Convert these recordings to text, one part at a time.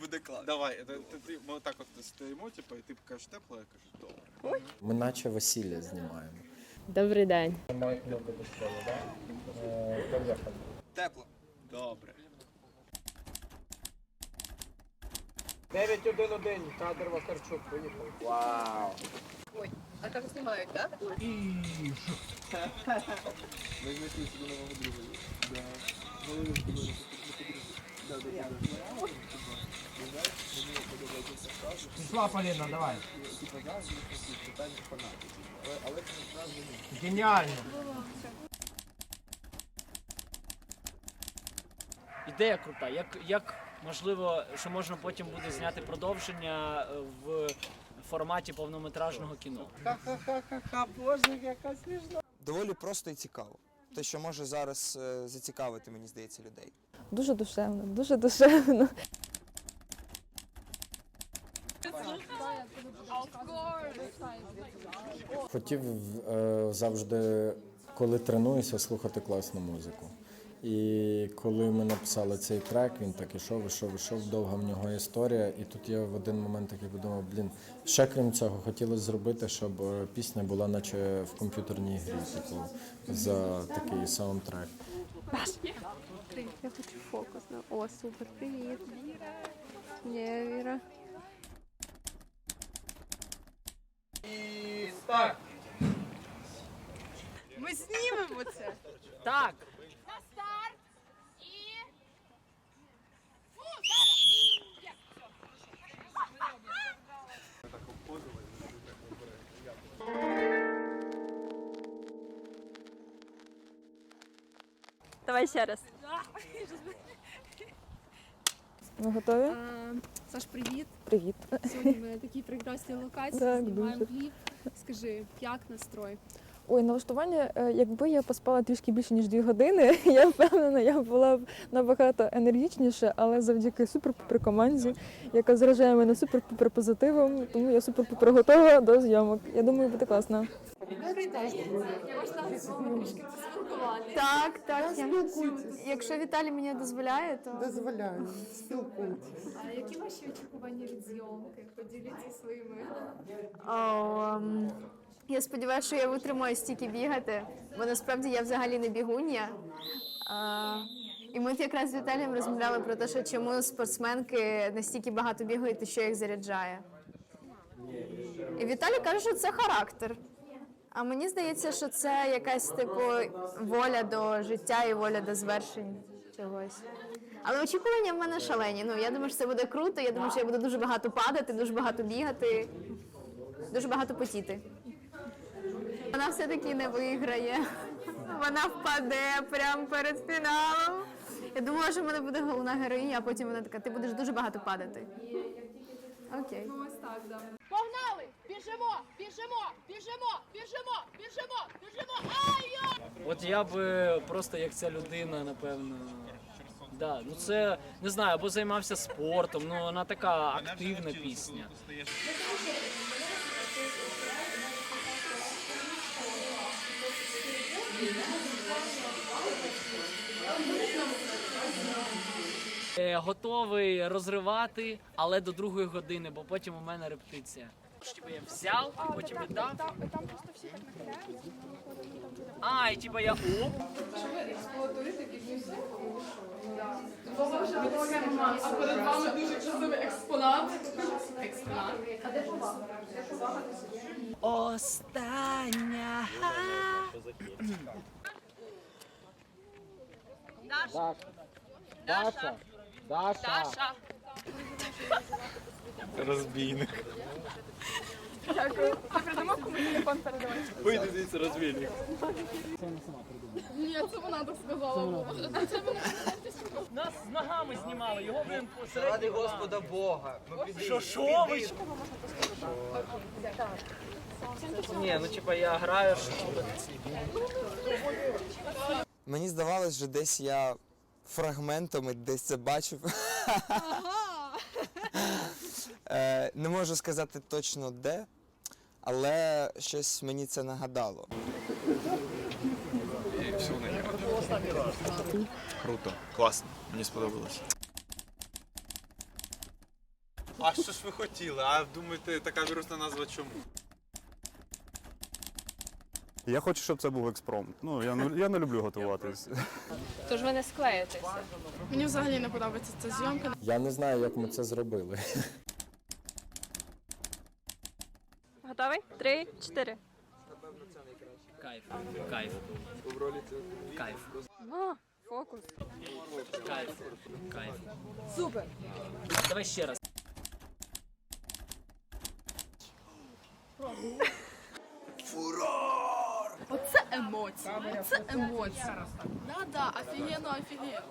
Буде клас. Давай, ти, ти, ти, ми так от стоїмо, типу, і ти кажеш тепло, я кажу, добре. Ми наче весілля знімаємо. Добрий день. Тепло. Добре. 911, кадр Вакарчук, поїхав. А как снимают, да? Пішла, Поліна, давай. Геніально. Ідея крута. Як, як можливо, що можна потім буде зняти продовження е, в форматі повнометражного кіно. Ха-ха-ха-ха, боже, яка смішна. Доволі просто і цікаво. Те, що може зараз е, зацікавити, мені здається, людей. Дуже душевно, дуже душевно. Хотів е, завжди, коли тренуюся, слухати класну музику. І коли ми написали цей трек, він так ішов, ішов, ішов, довга в нього історія. І тут я в один момент такий подумав, блін, ще крім цього, хотілося зробити, щоб е, пісня була наче в комп'ютерній грі, типу, за такий саундтрек. Я хочу фокус. О, супер, привіт. Віра. І старт. Ми знімемо це. Так, на старт і зараз. Давай ще раз. Ви готові? Саш, привіт! Привіт. Сьогодні ми на такій прекрасній локації Так, знімаємо кліп. Скажи, як настрой? Ой, налаштування, е, якби я поспала трішки більше ніж дві години, я впевнена, я була б набагато енергічніше, але завдяки супер-пупер команді, яка заражає мене супер-пупер позитивом, тому я супер-пупер готова до зйомок. Я думаю, буде класно. Можна з вами трішки поспілкуватися? Так, так. Я... Якщо Віталій мені дозволяє, то Дозволяю, спілкуйтесь. А які ваші очікування від зйомки? Поділіться своїми. О, ем, я сподіваюся, що я витримаю стільки бігати, бо насправді я взагалі не бігуння. А, і ми от якраз з Віталієм розмовляли про те, що чому спортсменки настільки багато бігають і що їх заряджає. І Віталій каже, що це характер. А мені здається, що це якась типу воля до життя і воля до звершень чогось. Але очікування в мене шалені. Ну я думаю, що це буде круто. Я думаю, що я буду дуже багато падати, дуже багато бігати, дуже багато потіти. Вона все-таки не виграє. Вона впаде прямо перед фіналом. Я думала, що в мене буде головна героїня, а потім вона така, ти будеш дуже багато падати. Окей. Ну, ось так, да. Погнали! Біжимо! Біжимо! Біжимо! Біжимо! Біжимо! Біжимо! Ай-я! от я би просто як ця людина, напевно. Да, ну це не знаю, або займався спортом. Ну вона така активна пісня. Готовий розривати, але до другої години, бо потім у мене репетиція. Типа я взяв, потім віддав. Там просто всі так нахиляються. А, і типа я оп. А перед вами дуже красивий експонат. Експонат. Остання. Даша, Даша. Даша. Розбійник. Дякую. Ти придумав кому телефон передавати? Вийди звідси розбійник. Ні, це вона так сказала. Нас з ногами знімали, його блин посередньо. Ради Господа Бога. Підемо. Що що ви? Ні, ну типа я граю, що Мені здавалось, що десь я фрагментами десь це бачив. Е, Не можу сказати точно де, але щось мені це нагадало. Круто, класно, мені сподобалось. А що ж ви хотіли? А думаєте, така вірусна назва чому? Я хочу, щоб це був експромт. Ну, я не, я не люблю готуватись. Тож ви не склеїтеся. Мені взагалі не подобається ця зйомка. Я не знаю, як ми це зробили. Готовий? Три, чотири. Кайф. Кайф. Кайф. А, фокус. Кайф. Кайф. Супер. Давай ще раз. Емоції. Це емоції. Да-да, офігенно, офігенно.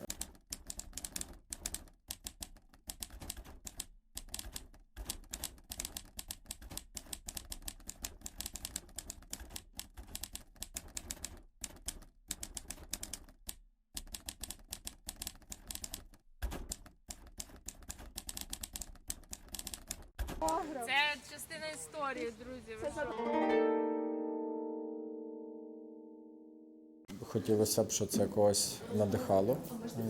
Е, Це частина історії, друзі. Ви що? Хотілося б, щоб це когось надихало, е,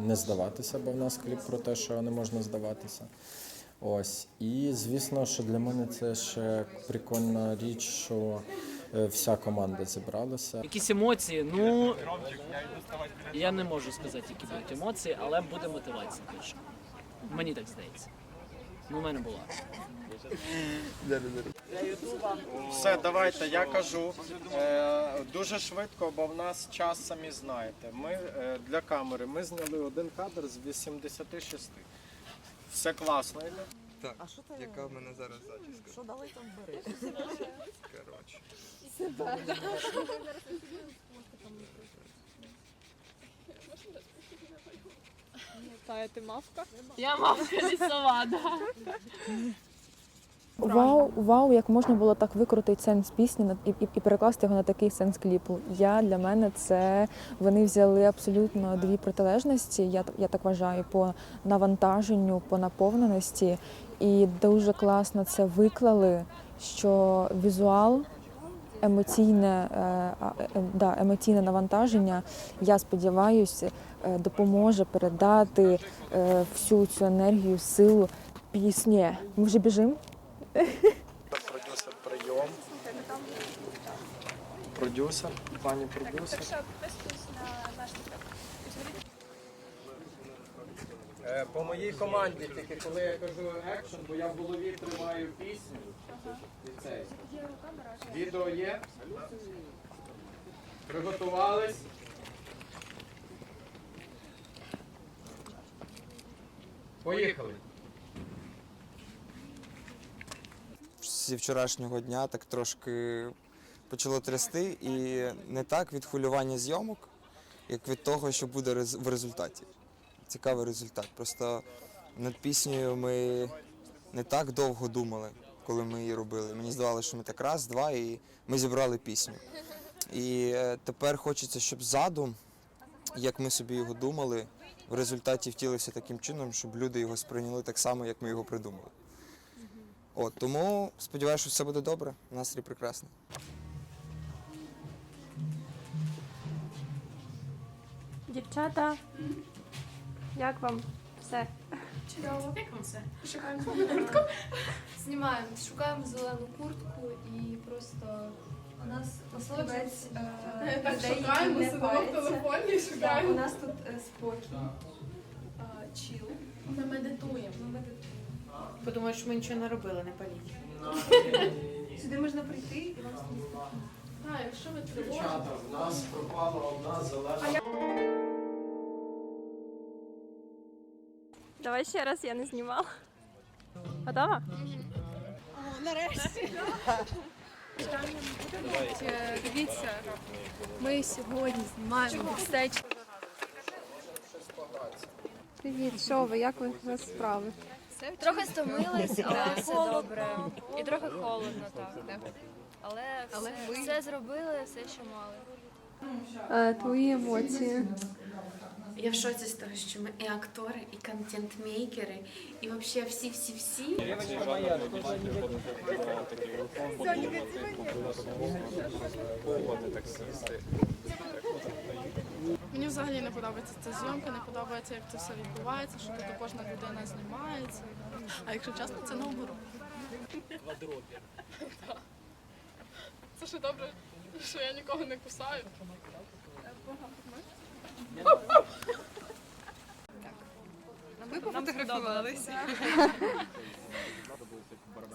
не здаватися, бо в нас кліп про те, що не можна здаватися. Ось. І звісно, що для мене це ще прикольна річ, що е, вся команда зібралася. Якісь емоції, ну я не можу сказати, які будуть емоції, але буде мотивація точно. Мені так здається. Ну, у мене була. Все, давайте, я кажу. Е, дуже швидко, бо в нас час самі знаєте. Ми е, для камери ми зняли один кадр з 86. Все класно. Так, яка в мене зараз зачіска? Що дали там бери? Коротше. Я мавка лісова, да. Вау, вау, як можна було так викрутити сенс пісні на- і, і, і перекласти його на такий сенс кліпу. Я для мене це вони взяли абсолютно дві протилежності. Я я так вважаю, по навантаженню, по наповненості, і дуже класно це виклали, що візуал. Емоційне, е, е, да, емоційне навантаження, я сподіваюся, е, допоможе передати всю цю енергію, силу пісні. Ми вже біжимо? Продюсер прийом. Продюсер, пані продюсер. Е, По моїй команді, тільки коли я кажу екшн, бо я в голові тримаю пісню. Відео є. Приготувались. Поїхали. Зі вчорашнього дня так трошки почало трясти, і не так від хвилювання зйомок, як від того, що буде в результаті. Цікавий результат. Просто над піснею ми не так довго думали, коли ми її робили. Мені здавалося, що ми так раз, два, і ми зібрали пісню. І е, тепер хочеться, щоб задум, як ми собі його думали, в результаті втілився таким чином, щоб люди його сприйняли так само, як ми його придумали. От, тому сподіваюся, що все буде добре. Настрій прекрасний. Дівчата, як вам все? Чудово. Як вам все? Шукаємо куртку. Знімаємо, шукаємо зелену куртку і просто у нас пословець е, Так шукаємо, не сидимо в телефоні Так, у нас тут е, спокій, е, чіл. Ми медитуємо. Ми медитуємо. Подумаєш, що ми нічого не робили, не паліть. Сюди можна прийти і вам стане спокійно. Так, якщо ви тривожні. Дівчата, в нас пропала одна зелена. Давай ще раз, я не знімала. Готова? Е, Дивіться, ми сьогодні знімаємо бекстейдж. Привіт, що ви? Як ви у вас справи? Трохи стомились, але все добре. І трохи холодно, так. Але, Але все, ви- все зробили, все, що мали. Е, Твої емоції. Я в шоці з того, що ми і актори, і контент-мейкери, і взагалі всі-всі-всі. Мені взагалі не подобається ця зйомка, не подобається, як це все відбувається, що тут кожна людина знімається. А якщо чесно, це наоборот. Квадропір. Це ще добре, що я нікого не кусаю. Ми пофотографувалися.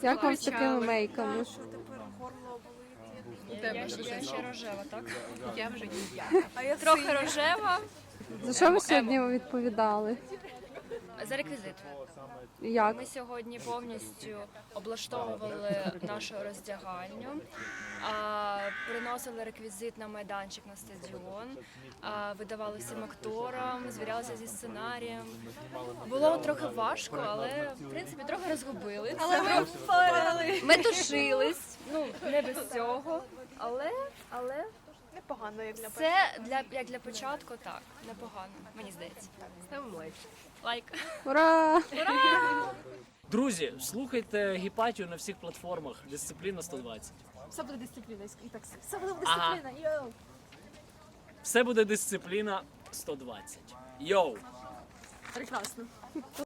Як вам з такими мейками? Я ще рожева, так? Я вже Трохи рожева. За що ви сьогодні відповідали? За реквізит. Як? Ми сьогодні повністю облаштовували нашу роздягальню, а, приносили реквізит на майданчик на стадіон, а, видавали всім акторам, звірялися зі сценарієм. Було трохи важко, але в принципі трохи розгубили. Але ми впорали. Ми тушились, ну не без цього, але але Непогано, як для це для як для початку, так непогано, мені здається. Ставимо лайк. Лайк. Ура! Друзі, слухайте гіпатію на всіх платформах. Дисципліна 120. Все буде дисципліна. І так все буде Ага. Йоу! Все буде дисципліна 120. Йоу! Прекрасно.